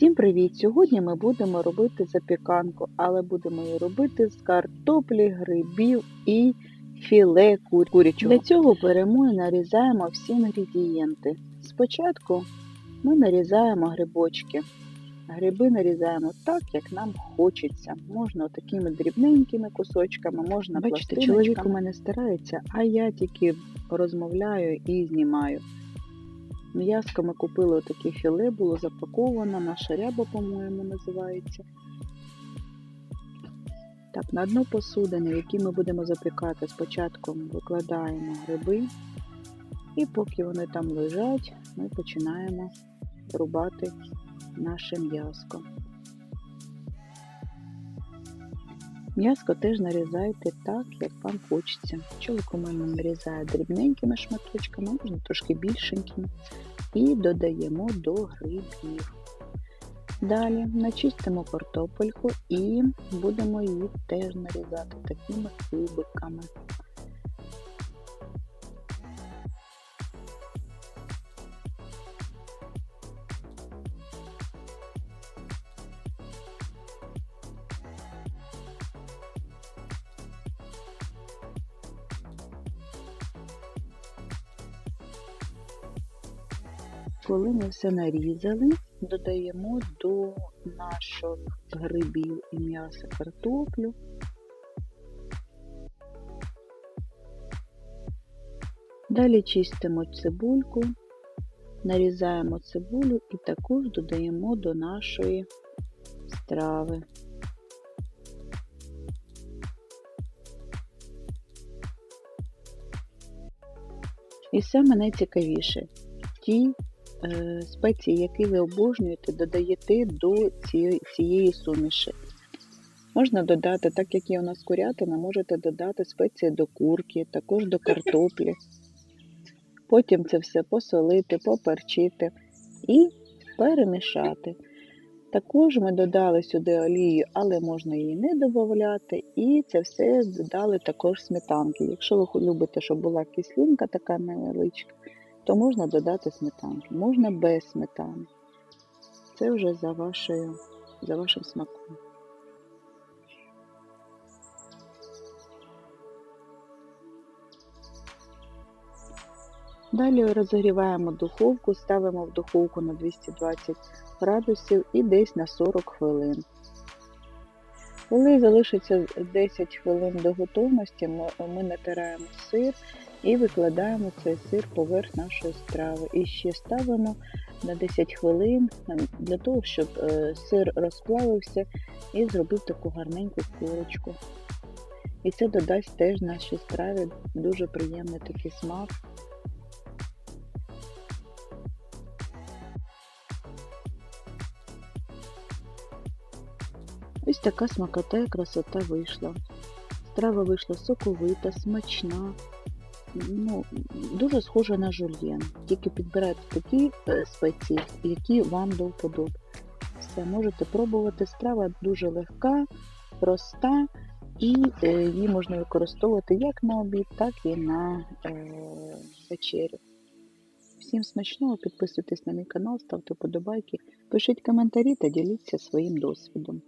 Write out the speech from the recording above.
Всім привіт! Сьогодні ми будемо робити запіканку, але будемо її робити з картоплі, грибів і філе кур- курячого. Для цього беремо і нарізаємо всі інгредієнти. Спочатку ми нарізаємо грибочки. Гриби нарізаємо так, як нам хочеться. Можна такими дрібненькими кусочками, можна Бачите, чоловік у мене старається, а я тільки розмовляю і знімаю. М'яско ми купили отаке філе, було запаковано, наша ряба, по-моєму, називається. Так, на дно посудини, в якій ми будемо запікати, спочатку викладаємо гриби, і поки вони там лежать, ми починаємо рубати наше м'яско. М'яско теж нарізайте так, як вам хочеться. Чоловік у мене нарізає дрібненькими шматочками, можна трошки більшенькими. І додаємо до грибів. Далі начистимо картопельку і будемо її теж нарізати такими кубиками. Коли ми все нарізали, додаємо до наших грибів і м'яса картоплю. Далі чистимо цибульку, нарізаємо цибулю і також додаємо до нашої страви. І саме найцікавіше, ті спеції, які ви обожнюєте, додаєте до цієї, цієї суміші. Можна додати, так як є у нас курятина, можете додати спеції до курки, також до картоплі. Потім це все посолити, поперчити і перемішати. Також ми додали сюди олію, але можна її не додати. І це все додали також сметанки. Якщо ви любите, щоб була кислинка така невеличка, то можна додати сметанки. Можна без сметани. Це вже за, вашою, за вашим смаком. Далі розігріваємо духовку, ставимо в духовку на 220 градусів і десь на 40 хвилин. Коли залишиться 10 хвилин до готовності, ми натираємо сир і викладаємо цей сир поверх нашої страви. І ще ставимо на 10 хвилин для того, щоб е, сир розплавився і зробив таку гарненьку корочку. І це додасть теж нашій страві дуже приємний такий смак. Ось така смакота і красота вийшла. Страва вийшла соковита, смачна, ну, дуже схожа на жульєн. Тільки підбирайте такі е, спеції, які вам до вподоби. Все, можете пробувати. Страва дуже легка, проста, і е, її можна використовувати як на обід, так і на е, вечерю. Всім смачного, підписуйтесь на мій канал, ставте подобайки, пишіть коментарі та діліться своїм досвідом.